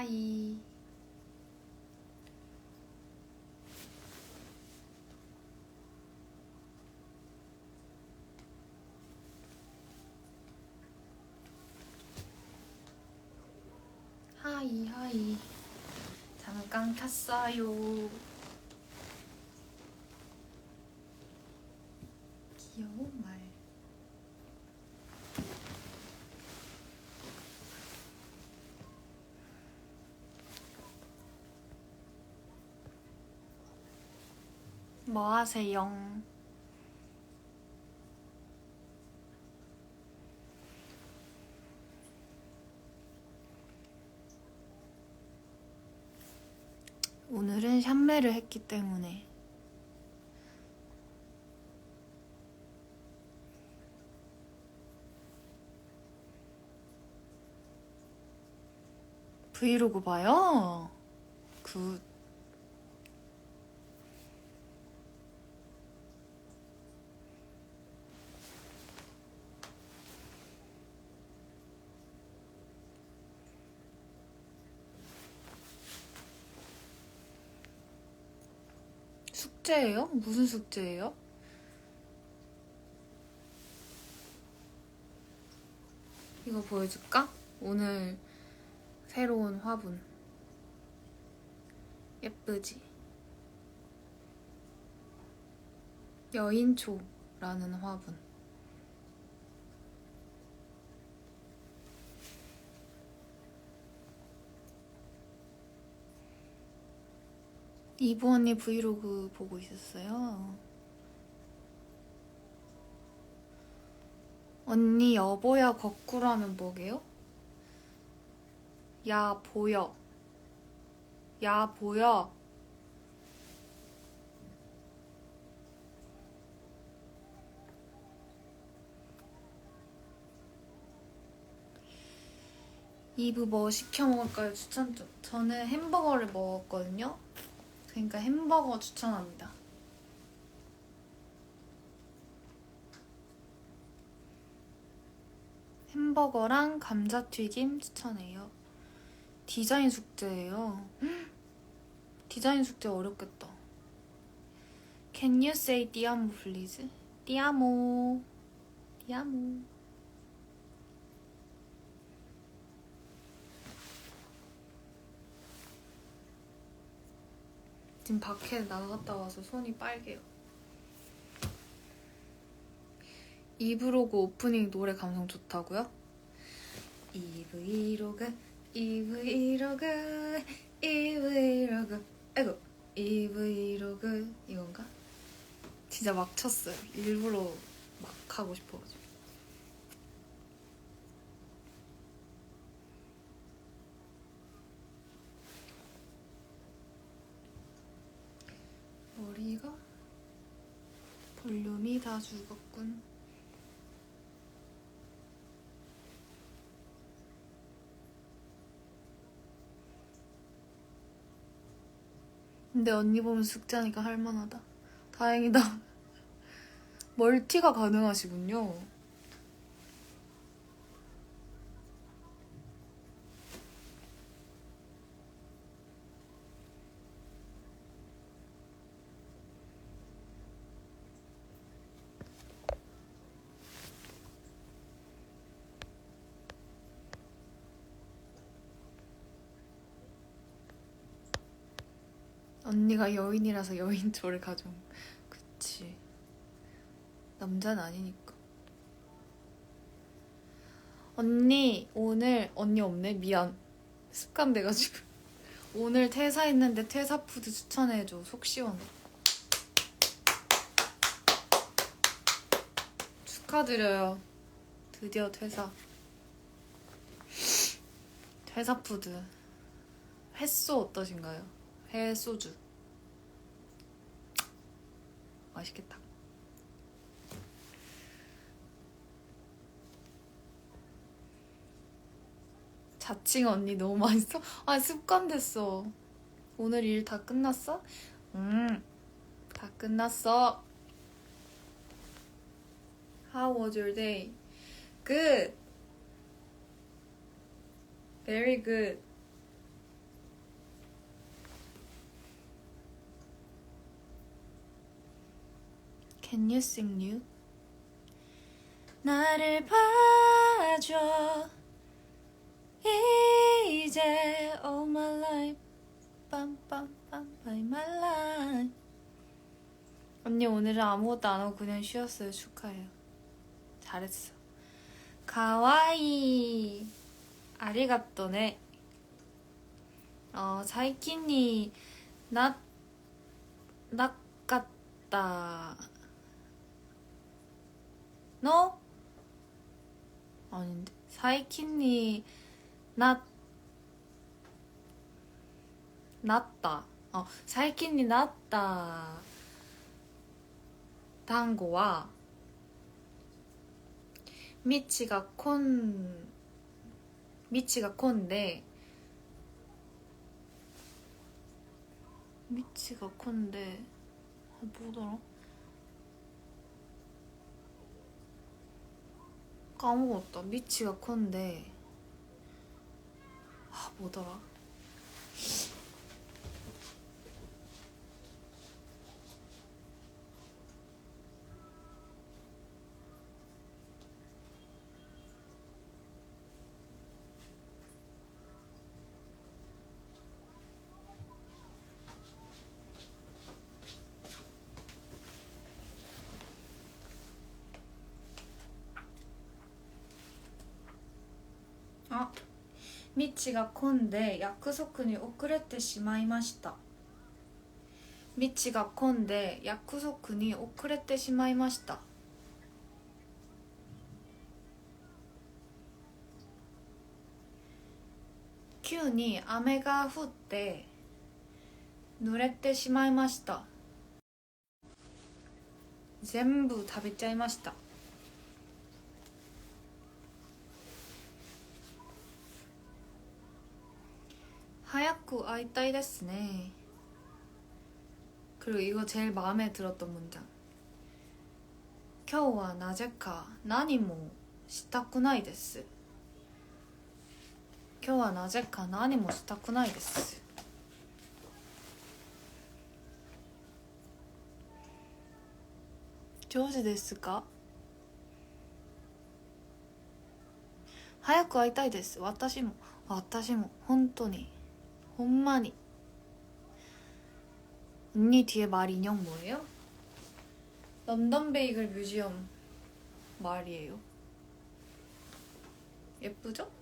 하이. 하이 하이. 잠깐 켰어요. 귀여운 말. 뭐 하세요? 오늘은 샴메를 했기 때문에 브이로그 봐요? 굿. 숙제예요? 무슨 숙제예요? 이거 보여줄까? 오늘 새로운 화분. 예쁘지? 여인초라는 화분. 이부 언니 브이로그 보고 있었어요. 언니 여보야 거꾸로 하면 뭐게요? 야 보여. 야 보여. 이브 뭐 시켜 먹을까요? 추천 좀. 저는 햄버거를 먹었거든요. 그러니까 햄버거 추천합니다. 햄버거랑 감자튀김 추천해요. 디자인 숙제예요. 헉, 디자인 숙제 어렵겠다. Can you say 디아모 please? 디아모. 디아모. 지금 밖에 나갔다 와서 손이 빨개요. 이브로그 오프닝 노래 감성 좋다고요? 이브이로그 이브이로그 이브이로그 아이고 이브이로그 이건가? 진짜 막 쳤어요. 일부러 막 하고 싶어가지고. 머리가 다 죽었군. 근데 언니 보면 숙제하니까 할만하다. 다행이다. 멀티가 가능하시군요. 언니가 여인이라서 여인초를 가져온. 그치. 남자는 아니니까. 언니, 오늘, 언니 없네? 미안. 습관 돼가지고. 오늘 퇴사했는데 퇴사푸드 추천해줘. 속 시원해. 축하드려요. 드디어 퇴사. 퇴사푸드. 횟소 어떠신가요? 회 소주. 맛있겠다. 자칭 언니 너무 맛있어? 아 습관 됐어. 오늘 일 다 끝났어? 음, 다 끝났어. How was your day? Good. Very good. Can you sing new? 나를 봐줘. 이제 all my life. 빰빰빰 by my life. 언니 오늘은 아무것도 안 하고 그냥 쉬었어요. 축하해요. 잘했어. 가와이. 아리가또네. 어 사이키니. 나 낚았다 の最近にななったあ最近になった単語は道が混ん道が混んで道が混んでどうだろう 까먹었다. 미치가 콘데. 아 뭐더라 道が混んで約束に遅れてしまいました。道が混んで約束に遅れてしまいました。急に雨が降って濡れてしまいました。全部食べちゃいました。早く会いたいですね 그리고 이거 제일 마음에 들었던 문장 今日はなぜか何もしたくないです今日はなぜか何もしたくないです上手ですか早く会いたいです私も私も本当に 엄마니 언니 뒤에 말 인형 뭐예요? 런던 베이글 뮤지엄 말이에요 예쁘죠?